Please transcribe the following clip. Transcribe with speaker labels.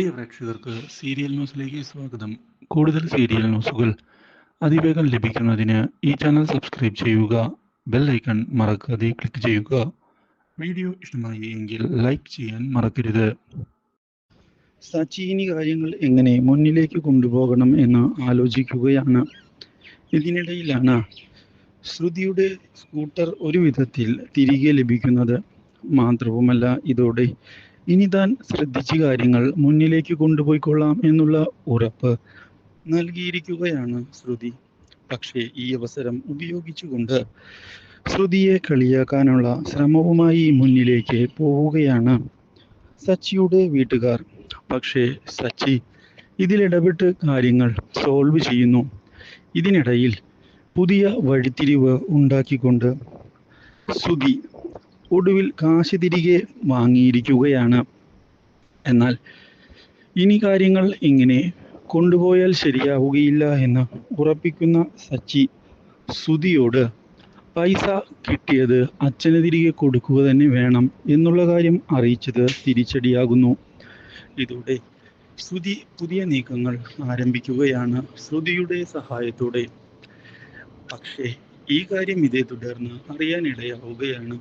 Speaker 1: പ്രിയ പ്രേക്ഷകർക്ക് സീരിയൽ ന്യൂസിലേക്ക് സ്വാഗതം. കൂടുതൽ സീരിയൽ ന്യൂസുകൾ അതിവേഗം ലഭിക്കുന്നതിന് ഈ ചാനൽ സബ്സ്ക്രൈബ് ചെയ്യുക ബെൽ ഐക്കൺ മറക്കാതെ ക്ലിക്ക് ചെയ്യുക. വീഡിയോ ഇഷ്ടമായി എങ്കിൽ ലൈക്ക് ചെയ്യാൻ മറക്കരുത്. സച്ചിനി കാര്യങ്ങൾ എങ്ങനെ മുന്നിലേക്ക് കൊണ്ടുപോകണം എന്ന് ആലോചിക്കുകയാണ്. ഇതിനിടയിലാണ് ശ്രുതിയുടെ സ്കൂട്ടർ ഒരു വിധത്തിൽ തിരികെ ലഭിക്കുന്നത്. മാത്രവുമല്ല ഇതോടെ ഇനി താൻ ശ്രദ്ധിച്ച കാര്യങ്ങൾ മുന്നിലേക്ക് കൊണ്ടുപോയിക്കൊള്ളാം എന്നുള്ള ഉറപ്പ് നൽകിയിരിക്കുകയാണ് ശ്രുതി. പക്ഷേ ഈ അവസരം ഉപയോഗിച്ചുകൊണ്ട് ശ്രുതിയെ കളിയാക്കാനുള്ള ശ്രമവുമായി മുന്നിലേക്ക് പോവുകയാണ് സച്ചിയുടെ വീട്ടുകാർ. പക്ഷേ സച്ചി ഇതിലിടപെട്ട് കാര്യങ്ങൾ സോൾവ് ചെയ്യുന്നു. ഇതിനിടയിൽ പുതിയ വഴിത്തിരിവ് ഉണ്ടാക്കിക്കൊണ്ട് ശ്രുതി ഒടുവിൽ കാശ് തിരികെ വാങ്ങിയിരിക്കുകയാണ്. എന്നാൽ ഇനി കാര്യങ്ങൾ ഇങ്ങനെ കൊണ്ടുപോയാൽ ശരിയാവുകയില്ല എന്ന് ഉറപ്പിക്കുന്ന സച്ചി സുതിയോട് പൈസ കിട്ടിയത് അച്ഛന് തിരികെ കൊടുക്കുക തന്നെ വേണം എന്നുള്ള കാര്യം അറിയിച്ചത് തിരിച്ചടിയാകുന്നു. ഇതോടെ ശ്രുതി പുതിയ നീക്കങ്ങൾ ആരംഭിക്കുകയാണ് ശ്രുതിയുടെ സഹായത്തോടെ. പക്ഷേ ഈ കാര്യം ഇതേ തുടർന്ന് അറിയാനിടയാവുകയാണ്.